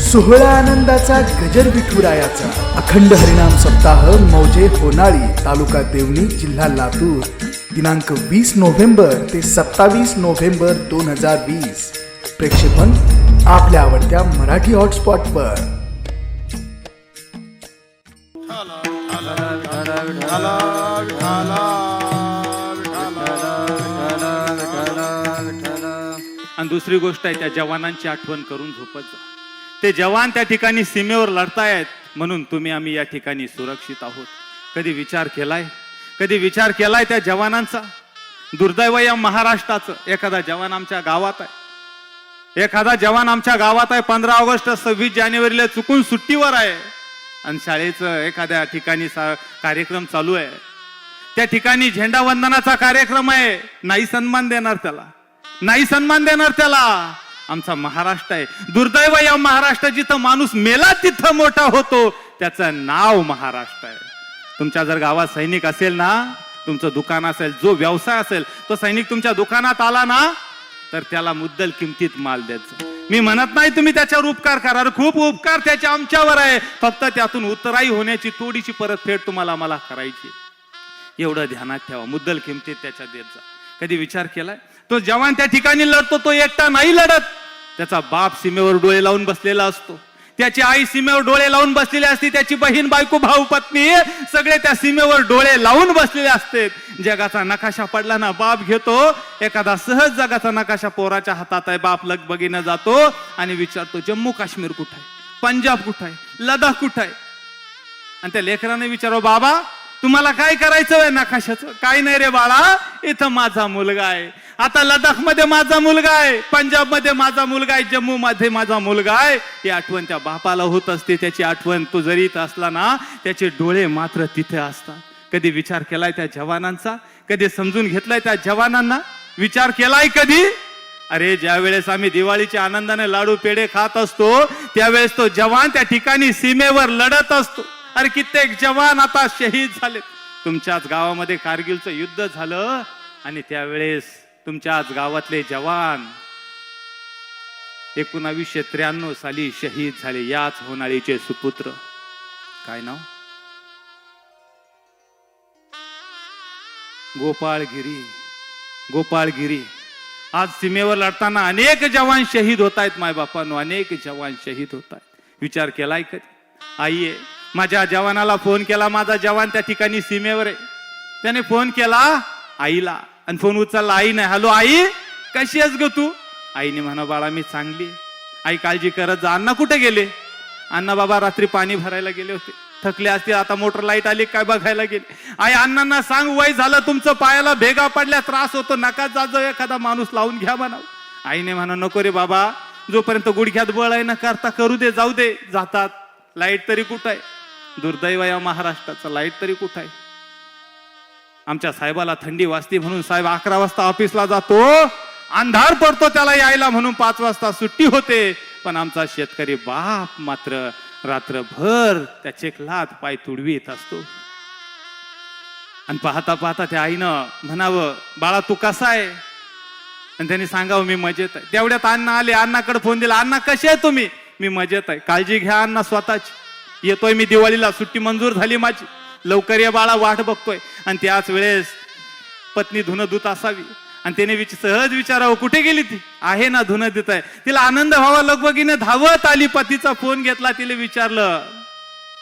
सोहळा आनंदाचा गजर विठुरायाचा. अखंड हरिनाम सप्ताह मौजे होनाळी तालुका देवणी जिल्हा लातूर. दिनांक वीस नोव्हेंबर ते सत्तावीस नोव्हेंबर दोन हजार वीस. प्रेक्षेपण आपल्या आवडत्या मराठी हॉटस्पॉटवर. आणि दुसरी गोष्ट आहे त्या जवानांची आठवण करून झोपत जा. ते जवान त्या ठिकाणी सीमेवर लढतायत म्हणून तुम्ही आम्ही या ठिकाणी सुरक्षित आहोत. कधी विचार केलाय? कधी विचार केलाय त्या जवानांचा? दुर्दैव या महाराष्ट्राचं. एखादा जवान आमच्या गावात आहे. एखादा जवान आमच्या गावात आहे पंधरा ऑगस्ट सव्वीस जानेवारीला चुकून सुट्टीवर आहे. आणि शाळेचं एखाद्या ठिकाणी कार्यक्रम चालू आहे. त्या ठिकाणी झेंडा वंदनाचा कार्यक्रम आहे. नाही सन्मान देणार त्याला. नाही सन्मान देणार त्याला. आमचा महाराष्ट्र आहे. दुर्दैव या महाराष्ट्र जिथं माणूस मेला तिथं मोठा होतो. त्याचं नाव महाराष्ट्र आहे. तुमच्या जर गावात सैनिक असेल ना तुमचं दुकान असेल जो व्यवसाय असेल तो सैनिक तुमच्या दुकानात आला ना तर त्याला मुद्दल किमतीत माल द्यायचा. मी म्हणत नाही तुम्ही त्याच्यावर उपकार करा खूप उपकार त्याच्या आमच्यावर आहे. फक्त त्यातून उतराई होण्याची थोडीशी परतफेड तुम्हाला मला करायची. एवढं ध्यानात ठेवा. मुद्दल किमतीत त्याच्या देत जा. कधी विचार केलाय? तो जवान त्या ठिकाणी लढतो तो एकटा नाही लढत. त्याचा बाप सीमेवर डोळे लावून बसलेला असतो. त्याची आई सीमेवर डोळे लावून बसलेली असते. त्याची बहीण बायको भाऊ पत्नी सगळे त्या सीमेवर डोळे लावून बसलेले असते. जगाचा नकाशा पडला ना बाप घेतो. एखादा सहज जगाचा नकाशा पोराच्या हातात आहे. बाप लगबगीनं जातो आणि विचारतो जम्मू काश्मीर कुठं आहे? पंजाब कुठं आहे? लडाख कुठं आहे? आणि त्या लेकराने विचारो बाबा तुम्हाला काय करायचं आहे नकाशाचं? काय नाही रे बाळा इथं माझा मुलगा आहे. आता लडाखमध्ये माझा मुलगा आहे. पंजाबमध्ये माझा मुलगा आहे. जम्मू मध्ये माझा मुलगा आहे. ही आठवण त्या बापाला होत असते. त्याची आठवण तो जरी इथं असला ना त्याचे डोळे मात्र तिथे असतात. कधी विचार केलाय त्या जवानांचा? कधी समजून घेतलाय त्या जवानांना? विचार केलाय कधी? अरे ज्या वेळेस आम्ही दिवाळीच्या आनंदाने लाडू पेढे खात असतो त्यावेळेस तो जवान त्या ठिकाणी सीमेवर लढत असतो. अरे कित्येक जवान आता शहीद झाले तुमच्याच गावामध्ये कारगिलचं युद्ध झालं आणि त्यावेळेस तुमच्याच गावातले जवान. एकोणावीसशे त्र्याण्णव साली शहीद झाले. याच होनाळीचे सुपुत्र. काय नाव? गोपाळगिरी. गोपाळगिरी. आज सीमेवर लढताना अनेक जवान शहीद होत आहेत मायबापांनो अनेक जवान शहीद होत आहेत विचार केलाय कधी? आई माझ्या जवानाला फोन केला. माझा जवान त्या ठिकाणी सीमेवर आहे. त्याने फोन केला आईला. आणि फोन उचलला आई नाही हॅलो आई कशी आहेस ग तू? आईने म्हणा बाळा मी चांगली आई काळजी करत जा. अण्णा कुठे गेले? अण्णा बाबा रात्री पाणी भरायला गेले होते. थकले असतील आता मोटर लाइट आली काय बघायला गेले? आई अण्णांना सांग वय झालं तुमचं पायाला भेगा पडल्या त्रास होतो. नका जाजो एखादा माणूस लावून घ्या म्हणा आईने म्हणा नको रे बाबा जोपर्यंत गुडघ्यात बळ आहे ना करता करू दे जाऊ दे जातात. लाइट तरी कुठं आहे? दुर्दैव या महाराष्ट्राचं लाइट तरी कुठं आहे? आमच्या साहेबाला थंडी वाजते म्हणून साहेब अकरा वाजता ऑफिसला जातो. अंधार पडतो त्याला यायला म्हणून पाच वाजता सुट्टी होते. पण आमचा शेतकरी बाप मात्र रात्रभर त्या चेकलात पाय तुडवीत असतो. आणि पाहता पाहता त्या आईनं म्हणावं बाळा तू कसा आहे? आणि त्यांनी सांगावं मी मजेत आहे. तेवढ्यात अण्णा आले अण्णाकडे फोन दिला अण्णा कसे आहे तुम्ही? मी मजेत आहे. काळजी घ्या अण्णा स्वतःची. येतोय मी दिवाळीला सुट्टी मंजूर झाली माझी. लवकर या बाळा वाट बघतोय. आणि त्याच वेळेस पत्नी धुनं दूत असावी. आणि त्याने विच सहज विचारावं कुठे गेली ती? आहे ना धुनं धुत आहे. तिला आनंद व्हावा लगबगीने धावत आली. पतीचा फोन घेतला तिला विचारलं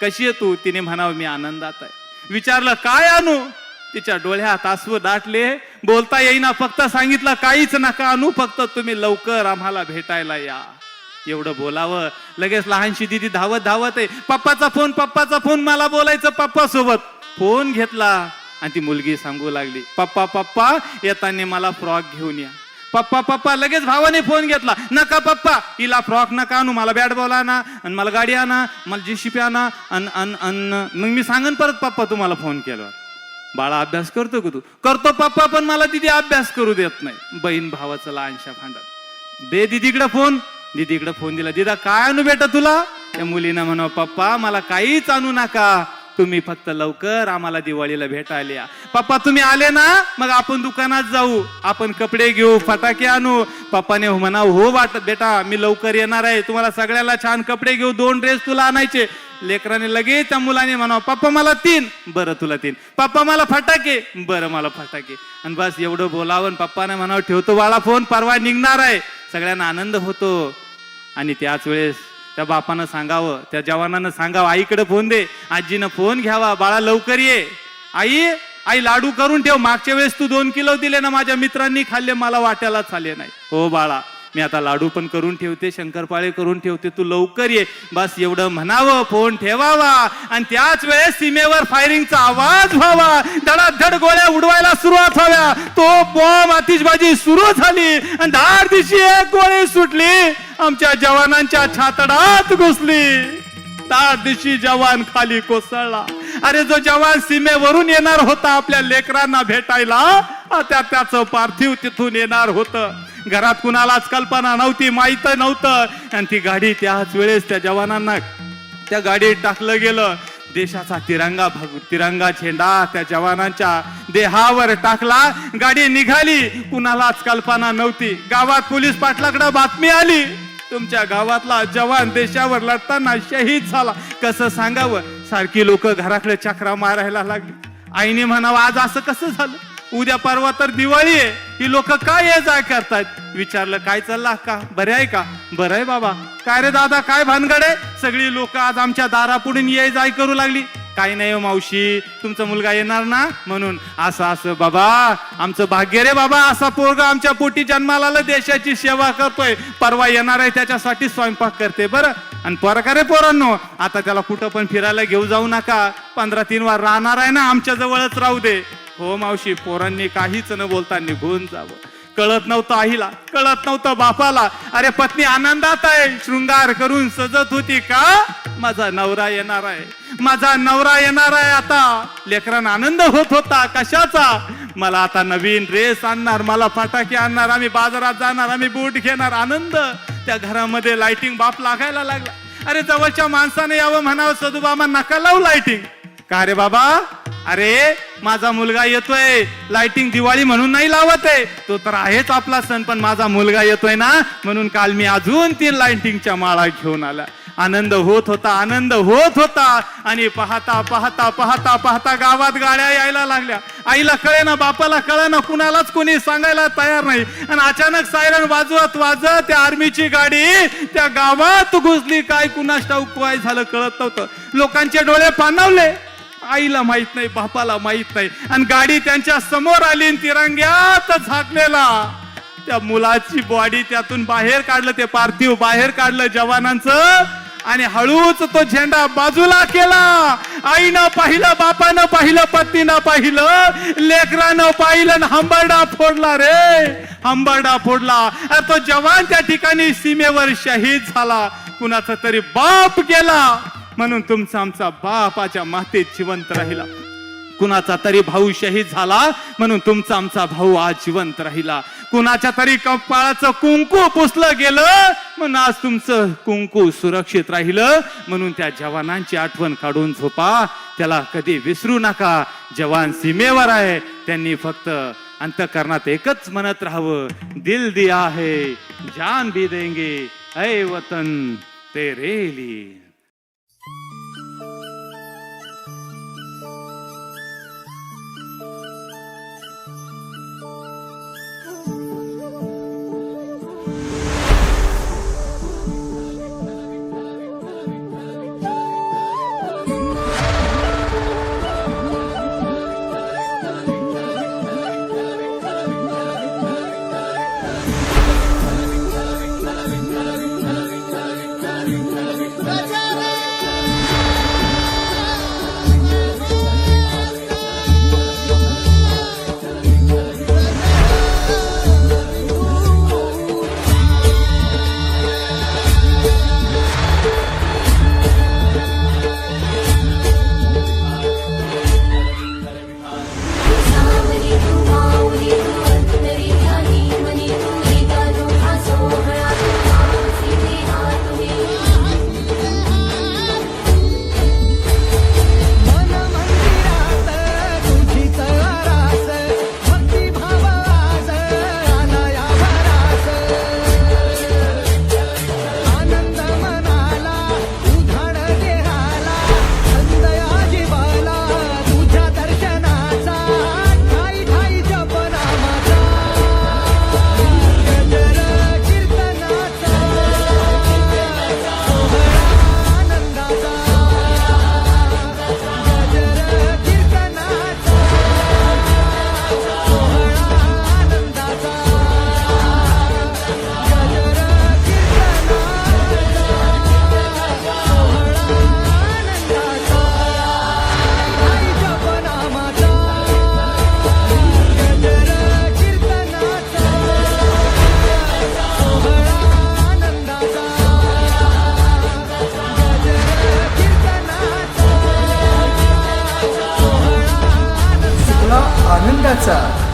कशी आहे तू? तिने म्हणावं मी आनंदात आहे. विचारलं काय आणू? तिच्या डोळ्यात आसू दाटले. बोलता येईना फक्त सांगितलं काहीच नका आणू फक्त तुम्ही लवकर आम्हाला भेटायला या. एवढं बोलावं. लगेच लहानशी दिदी धावत धावत आहे पप्पाचा फोन पप्पाचा फोन मला बोलायचं पप्पा सोबत फोन घेतला आणि ती मुलगी सांगू लागली पप्पा पप्पा येताना मला फ्रॉक घेऊन या. पप्पा पप्पा लगेच भावाने फोन घेतला नका पप्पा हिला फ्रॉक नका आणू मला बॅट बॉल आणा आणि मला गाडी आणा मला जीसीपी आणा अन अन अन मग मी सांगन परत पप्पा तुम्हाला फोन केला बाळा अभ्यास करतो का तू? करतो पप्पा पण मला दिदी अभ्यास करू देत नाही. बहीण भावाचं लहानशा भांडण. दे दिदीकडे फोन. दीदीकडे फोन दिला. दिदा काय आणू बेटा तुला? त्या मुलीनं म्हणा पप्पा मला काहीच आणू नका. तुम्ही फक्त लवकर आम्हाला दिवाळीला भेटायला या. पप्पा तुम्ही आले ना? मग आपण दुकानात जाऊ. आपण कपडे घेऊ फटाके आणू. पप्पाने म्हणा हो वाटत बेटा मी लवकर येणार आहे. तुम्हाला सगळ्याला छान कपडे घेऊ दोन ड्रेस तुला आणायचे. लेकराने लगेच त्या मुलाने म्हणा पप्पा मला तीन. बरं तुला तीन. पप्पा मला फटाके. बरं मला फटाके. आणि बस एवढं बोलावं. आणि पप्पाने म्हणावं ठेवतो बाळा फोन परवा निघणार आहे. सगळ्यांना आनंद होतो. आणि त्याच वेळेस त्या बापानं सांगावं त्या जवानानं सांगावं आईकडे फोन दे आजीनं फोन घ्यावा बाळा लवकर ये. आई आई लाडू करून ठेव मागच्या वेळेस तू दोन किलो दिले ना माझ्या मित्रांनी खाल्ले मला वाट्यालाच आले नाही. हो बाळा मी आता लाडू पण करून ठेवते शंकरपाळे करून ठेवते तू लवकर ये. बस एवढं म्हणावं फोन ठेवावा. आणि त्याच वेळेस सीमेवर फायरिंगचा आवाज व्हावा. धडाधड गोळ्या उडवायला सुरुवात व्हाव्या. तो बॉम्ब आतिषबाजी सुरू झाली. आणि धाड दिवशी एक गोळी सुटली. आमच्या जवानांच्या छातडात घुसली. त्या दिवशी जवान खाली कोसळला. अरे जो जवान सीमेवरून येणार होता आपल्या लेकरांना भेटायला त्या त्याचं पार्थिव तिथून येणार होतं. घरात कुणालाच कल्पना नव्हती माहीत नव्हतं. आणि ती गाडी त्याच वेळेस त्या जवानांना त्या गाडीत टाकलं गेलं. देशाचा तिरंगा भग तिरंगा झेंडा त्या जवानांच्या देहावर टाकला. गाडी निघाली. कुणालाच कल्पना नव्हती. गावात पोलीस पाटलाकडं बातमी आली. तुमच्या गावातला जवान देशावर लढताना शहीद झाला. कसं सांगावं? सारखी लोक घराकडे चक्रा मारायला लागली. आईने म्हणावं आज असं कसं झालं? उद्या परवा तर दिवाळी आहे. ही लोक काय ये जाय करतायत? विचारलं काय चालला का बरे आहे का? बरं आहे बाबा. काय रे दादा काय भानगड आहे? सगळी लोक आज आमच्या दारापुढून ये जाय करू लागली. काय नाही हो मावशी तुमचा मुलगा येणार ना म्हणून. असं असं बाबा आमचं भाग्य रे बाबा असा पोरगा आमच्या पोटी जन्माला आला, देशाची सेवा करतोय. परवा येणार आहे त्याच्यासाठी स्वयंपाक करते बरं. आणि पोरका रे पोरांनो आता त्याला कुठं पण फिरायला घेऊ जाऊ नका. पंधरा तीन वार राहणार आहे ना आमच्या जवळच राहू दे. हो मावशी पोरांनी काहीच न बोलता निघून जावं. कळत नव्हतं आईला कळत नव्हतं बापाला. अरे पत्नी आनंदात आहे. शृंगार करून सजत होती का? माझा नवरा येणार आहे. माझा नवरा येणार आहे आता. लेकरांना आनंद होत होता कशाचा मला आता नवीन ड्रेस आणणार मला फटाके आणणार आम्ही बाजारात जाणार आम्ही बूट घेणार. आनंद. त्या घरामध्ये लाइटिंग बाप लागायला लागला. अरे जवळच्या माणसाने यावं म्हणावं सदुबाबा नका लावू लाइटिंग का रे बाबा? अरे माझा मुलगा येतोय. लाइटिंग दिवाळी म्हणून नाही लावत आहे. तो तर आहेच आपला सण पण माझा मुलगा येतोय ना. म्हणून काल मी अजून तीन लाइटिंगच्या माळा घेऊन आला. आनंद होत होता आनंद होत होता. आणि पाहता पाहता पाहता पाहता गावात गाड्या यायला लागल्या. आईला कळे ना बापाला कळे ना कुणालाच कोणी सांगायला तयार नाही. आणि अचानक सायरन वाजवत वाजत त्या आर्मीची गाडी त्या गावात घुसली. काय कुणास ठाऊक काय झालं कळत नव्हतं. लोकांचे डोळे पाणावले. आईला माहीत नाही बापाला माहीत नाही. आणि गाडी त्यांच्यासमोर आली तिरंग्यात झाकलेला. त्या मुलाची बॉडी त्यातून बाहेर काढलं ते पार्थिव बाहेर काढलं जवानांचं. आणि हळूच तो झेंडा बाजूला केला. आईनं पाहिलं बापानं पाहिलं पत्नीनं पाहिलं. लेकरानं पाहिलं हंबरडा फोडला रे. हंबरडा फोडला. तो जवान त्या ठिकाणी सीमेवर शहीद झाला. कुणाचा तरी बाप गेला. म्हणून तुमचा आमचा बापाच्या मातेत जिवंत राहिला. कुणाचा तरी भाऊ शहीद झाला म्हणून तुमचा आमचा भाऊ आज जिवंत राहिला. कुणाच्या तरी कपाळाचं कुंकू पुसलं गेलं म्हणून आज तुमचं कुंकू सुरक्षित राहिलं. म्हणून त्या जवानांची आठवण काढून झोपा त्याला कधी विसरू नका. जवान सीमेवर आहे त्यांनी फक्त अंतकरणात एकच म्हणत राहावं दिल दिया है जान भी देंगे ऐ वतन तेरे लिए.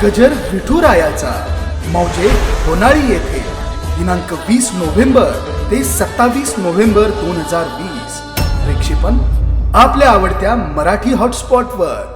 गजर विठुरायाचा. मौजे होनाळी येथे. दिनांक वीस नोव्हेंबर ते सत्तावीस नोव्हेंबर दोन हजार वीस. प्रेक्षेपण आपल्या आवडत्या मराठी हॉटस्पॉटवर